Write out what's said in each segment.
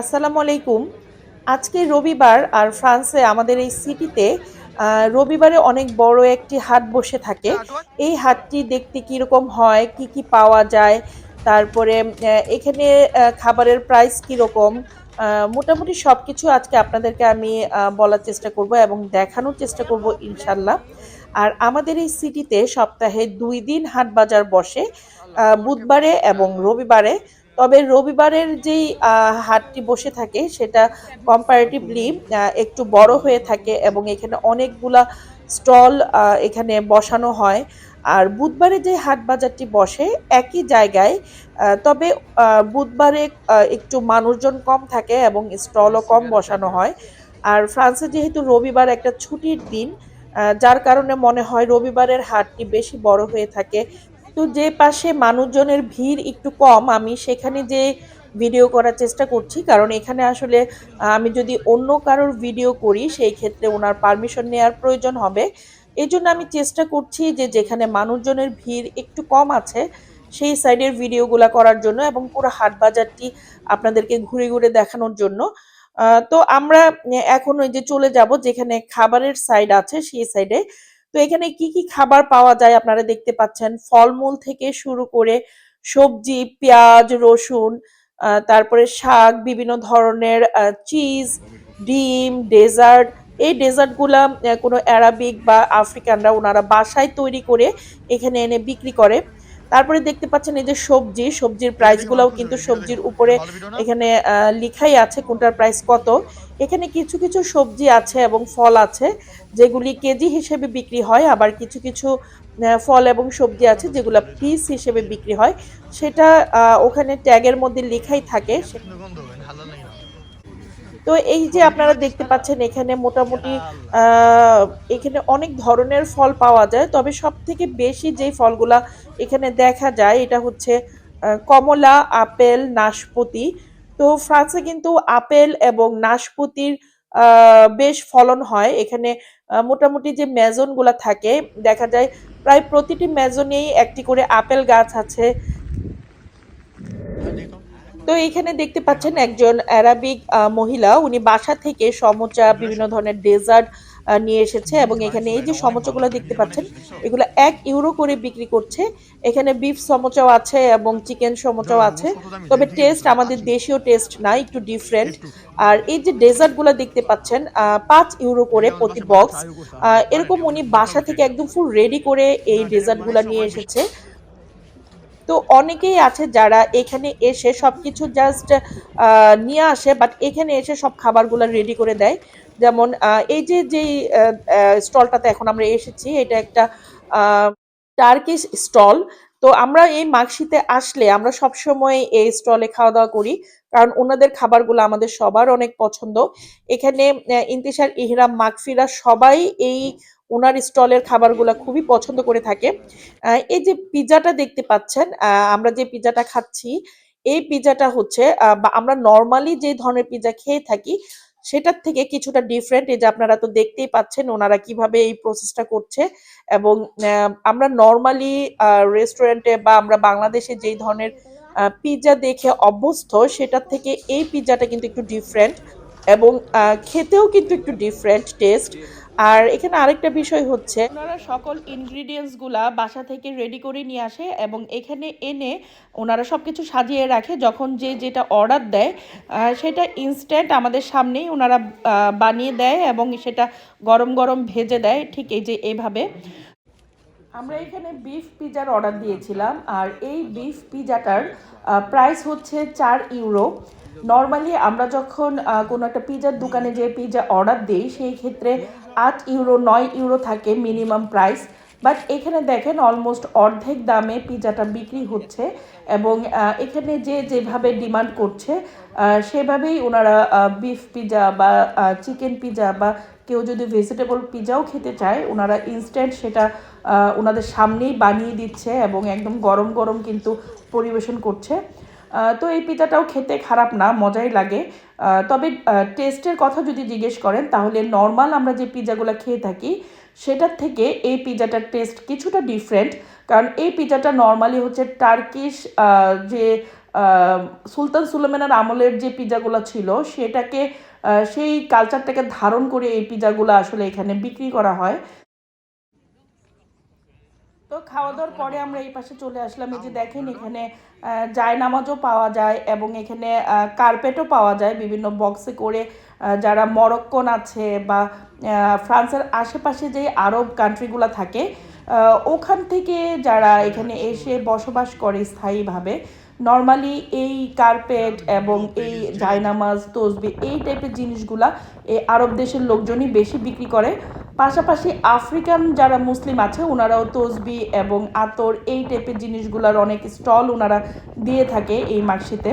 আসসালামু আলাইকুম। আজকে রবিবার আর ফ্রান্সে আমাদের এই সিটিতে রবিবারে অনেক বড় একটি হাট বসে থাকে। এই হাটটি দেখতে কীরকম হয়, কি কি পাওয়া যায়, তারপরে এখানে খাবারের প্রাইস কীরকম মোটামুটি সবকিছু আজকে আপনাদেরকে আমি বলার চেষ্টা করব এবং দেখানোর চেষ্টা করব ইনশাল্লাহ আর আমাদের এই সিটিতে সপ্তাহে দুই দিন হাট বাজার বসে বুধবারে এবং রবিবারে তবে রবিবারের যেই হাটটি বসে থাকে সেটা কম্পারেটিভলি একটু বড় হয়ে থাকে এবং এখানে অনেকগুলা স্টল এখানে বসানো হয়। আর বুধবারে যে হাট বাজারটি বসে একই জায়গায় তবে বুধবারে একটু মানুষজন কম থাকে এবং স্টলও কম বসানো হয়। আর ফ্রান্সে যেহেতু রবিবার একটা ছুটির দিন যার কারণে মনে হয় রবিবারের হাটটি বেশি বড় হয়ে থাকে। তো যে পাশে মানুষজনের ভিড় একটু কম, আমি সেখানে যে ভিডিও করার চেষ্টা করছি, কারণ এখানে আসলে আমি যদি অন্য কারোর ভিডিও করি, সেই ক্ষেত্রে ওনার পারমিশন নেওয়ার প্রয়োজন হবে। এই জন্য আমি চেষ্টা করছি যে যেখানে মানুষজনের ভিড় একটু কম আছে, সেই সাইডের ভিডিওগুলা করার জন্য এবং পুরো হাট বাজারটি আপনাদেরকে ঘুরে ঘুরে দেখানোর জন্য। তো আমরা এখন ওই যে চলে যাব, যেখানে খাবারের সাইড আছে, সেই সাইডে তো এখানে কি কি খাবার পাওয়া যায় আপনারা দেখতে পাচ্ছেন? ফলমূল থেকে শুরু করে সবজি পেঁয়াজ রসুন তারপরে শাক বিভিন্ন ধরনের চিজ ডিম ডেজার্ট। এই ডেজার্টগুলা কোনো অ্যারাবিক বা আফ্রিকানরা ওনারা বাসায় তৈরি করে এখানে এনে বিক্রি করে। তারপরে দেখতে পাচ্ছেন এই যে সবজি সবজির প্রাইসগুলোও কিন্তু সবজির উপরে এখানে আহ, লিখাই আছে কোনটার প্রাইস কত। এখানে কিছু কিছু সবজি আছে এবং ফল আছে, যেগুলি কেজি হিসেবে বিক্রি হয়। আবার কিছু কিছু ফল এবং সবজি আছে যেগুলো পিস হিসেবে বিক্রি হয়। সেটা ওখানে ট্যাগের মধ্যে লেখাই থাকে। তো এই যে আপনারা দেখতে পাচ্ছেন, এখানে মোটামুটি এখানে অনেক ধরনের ফল পাওয়া যায়। তবে সব থেকে বেশি যেই ফলগুলা এখানে দেখা যায়, এটা হচ্ছে কমলা, আপেল, নাশপাতি তো ফ্রান্সে কিন্তু আপেল এবং নাশপাতির বেশ ফলন হয়। এখানে মোটামুটি যে মেজনগুলা থাকে, দেখা যায় প্রায় প্রতিটি মেজনেই একটি করে আপেল গাছ আছে। তো এখানে দেখতে পাচ্ছেন একজন অ্যারাবিক মহিলা। উনি বাসা থেকে সমোচা, বিভিন্ন ধরনের ডেজার্ট নিয়ে এসেছে এবং এখানে এই যে সমোচাগুলো দেখতে পাচ্ছেন, এগুলো এক ইউরো করে বিক্রি করছে। এখানে বিফ সমোচাও আছে এবং চিকেন সমোচাও আছে। তবে টেস্ট আমাদের দেশীয় টেস্ট না, একটু ডিফারেন্ট আর এই যে ডেজার্টগুলো দেখতে পাচ্ছেন পাঁচ ইউরো করে প্রতি বক্স এরকম উনি বাসা থেকে একদম ফুল রেডি করে এই ডেজার্টগুলো নিয়ে এসেছে। তো অনেকেই আছে যারা এখানে এসে সবকিছু জাস্ট নিয়ে আসে বাট এখানে এসে সব খাবারগুলো রেডি করে দেয়। যেমন এই যে যেই স্টলটাতে এখন আমরা এসেছি, এটা একটা টার্কিশ স্টল তো আমরা এই মার্কশিতে আসলে আমরা সবসময় এই স্টলে খাওয়া দাওয়া করি, কারণ ওনাদের খাবারগুলো আমাদের সবার অনেক পছন্দ। এখানে ইন্তিশার, ইহরাম, মাগফিরা সবাই এই ওনার স্টলের খাবারগুলো খুবই পছন্দ করে থাকে। এই যে পিৎজাটা দেখতে পাচ্ছেন আমরা যে পিৎজাটা খাচ্ছি, এই পিৎজাটা হচ্ছে আমরা নর্মালি যে ধরনের পিৎজা খেয়ে থাকি সেটার থেকে কিছুটা ডিফারেন্ট এই যে আপনারা তো দেখতেই পাচ্ছেন ওনারা কীভাবে এই প্রসেসটা করছে এবং আমরা নর্মালি রেস্টুরেন্টে বা আমরা বাংলাদেশে যেই ধরনের পিৎজা দেখে অভ্যস্ত সেটার থেকে এই পিৎজাটা কিন্তু একটু ডিফারেন্ট এবং খেতেও কিন্তু একটু ডিফারেন্ট টেস্ট আর এখানে আরেকটা বিষয় হচ্ছে, ওনারা সকল ইনগ্রিডিয়েন্টসগুলা বাসা থেকে রেডি করে নিয়ে আসে এবং এখানে এনে ওনারা সব কিছু সাজিয়ে রাখে যখন যে যেটা অর্ডার দেয় সেটা ইনস্ট্যান্ট আমাদের সামনেই ওনারা বানিয়ে দেয় এবং সেটা গরম গরম ভেজে দেয়, ঠিক এই যে এইভাবে। আমরা এখানে বিফ পিজার অর্ডার দিয়েছিলাম, আর এই বিফ পিজাটার প্রাইস হচ্ছে চার ইউরো নর্মালি আমরা যখন কোনো একটা পিজার দোকানে যে পিজা অর্ডার দিই, সেই ক্ষেত্রে আট ইউরো নয় ইউরো থাকে মিনিমাম প্রাইস বাট এখানে দেখেন অলমোস্ট অর্ধেক দামে পিজাটা বিক্রি হচ্ছে এবং এখানে যে যেভাবে ডিমান্ড করছে সেভাবেই ওনারা বিফ পিজা বা চিকেন পিজা বা কেউ যদি ভেজিটেবল পিজাও খেতে চায়, ওনারা ইনস্ট্যান্ট সেটা ওনাদের সামনেই বানিয়ে দিচ্ছে এবং একদম গরম গরম কিন্তু পরিবেশন করছে। তো এই পিজাটাও খেতে খারাপ না, মজাই লাগে। তবে টেস্টের কথা যদি জিজ্ঞেস করেন, তাহলে নর্মাল আমরা যে পিজাগুলো খেয়ে থাকি, সেটার থেকে এই পিজাটার টেস্ট কিছুটা ডিফারেন্ট কারণ এই পিজাটা নর্মালি হচ্ছে টার্কিশ যে সুলতান সুলেমানের আমলের যে পিজাগুলো ছিল, সেটাকে সেই কালচারটাকে ধারণ করে এই পিজাগুলো আসলে এখানে বিক্রি করা হয়। তো খাওয়া দাওয়ার পরে আমরা এই পাশে চলে আসলাম। এই যে দেখেন এখানে জায়নামাজও পাওয়া যায় এবং এখানে কার্পেটও পাওয়া যায় বিভিন্ন বক্সে করে। যারা মরক্কন আছে বা ফ্রান্সের আশেপাশে যে আরব কান্ট্রিগুলো থাকে ওখান থেকে যারা এখানে এসে বসবাস করে স্থায়ীভাবে নর্মালি এই কার্পেট এবং এই জায়নামাজ, তসবি, এই টাইপের জিনিসগুলা এই আরব দেশের লোকজনই বেশি বিক্রি করে। পাশাপাশি আফ্রিকান যারা মুসলিম আছে, ওনারাও তসবি এবং আতর এই টাইপের জিনিসগুলার অনেক স্টল ওনারা দিয়ে থাকে এই মার্কশিতে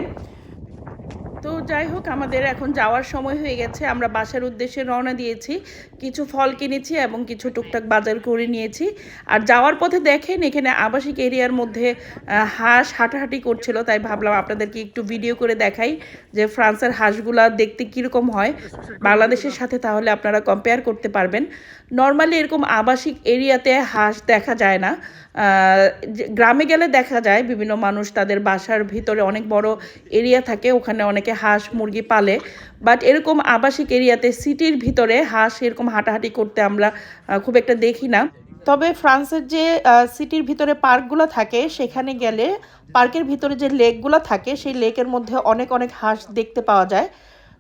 তো যাই হোক, আমাদের এখন যাওয়ার সময় হয়ে গেছে। আমরা বাসার উদ্দেশ্যে রওনা দিয়েছি। কিছু ফল কিনেছি এবং কিছু টুকটাক বাজার করে নিয়েছি। আর যাওয়ার পথে দেখেন, এখানে আবাসিক এরিয়ার মধ্যে হাঁস হাঁটাহাঁটি করছিল। তাই ভাবলাম আপনাদেরকে একটু ভিডিও করে দেখাই যে ফ্রান্সের হাঁসগুলা দেখতে কীরকম হয়। বাংলাদেশের সাথে তাহলে আপনারা কম্পেয়ার করতে পারবেন। নর্মালি এরকম আবাসিক এরিয়াতে হাঁস দেখা যায় না। গ্রামে গেলে দেখা যায়, বিভিন্ন মানুষ তাদের বাসার ভিতরে অনেক বড় এরিয়া থাকে। ওখানে অনেকে হাঁস মুরগি পালে। বাট এরকম আবাসিক এরিয়াতে সিটির ভিতরে হাঁস এরকম হাঁটাহাঁটি করতে আমরা খুব একটা দেখি না। তবে ফ্রান্সের যে সিটির ভিতরে পার্কগুলো থাকে, সেখানে গেলে পার্কের ভিতরে যে লেকগুলো থাকে, সেই লেকের মধ্যে অনেক অনেক হাঁস দেখতে পাওয়া যায়।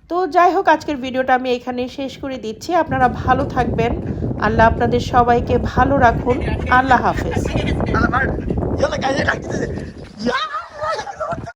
তো যাই হোক, আজকের ভিডিওটা আমি এখানেই শেষ করে দিচ্ছি। আপনারা ভালো থাকবেন। আল্লাহ আপনাদের সবাইকে ভালো রাখুন। আল্লাহ হাফেজ।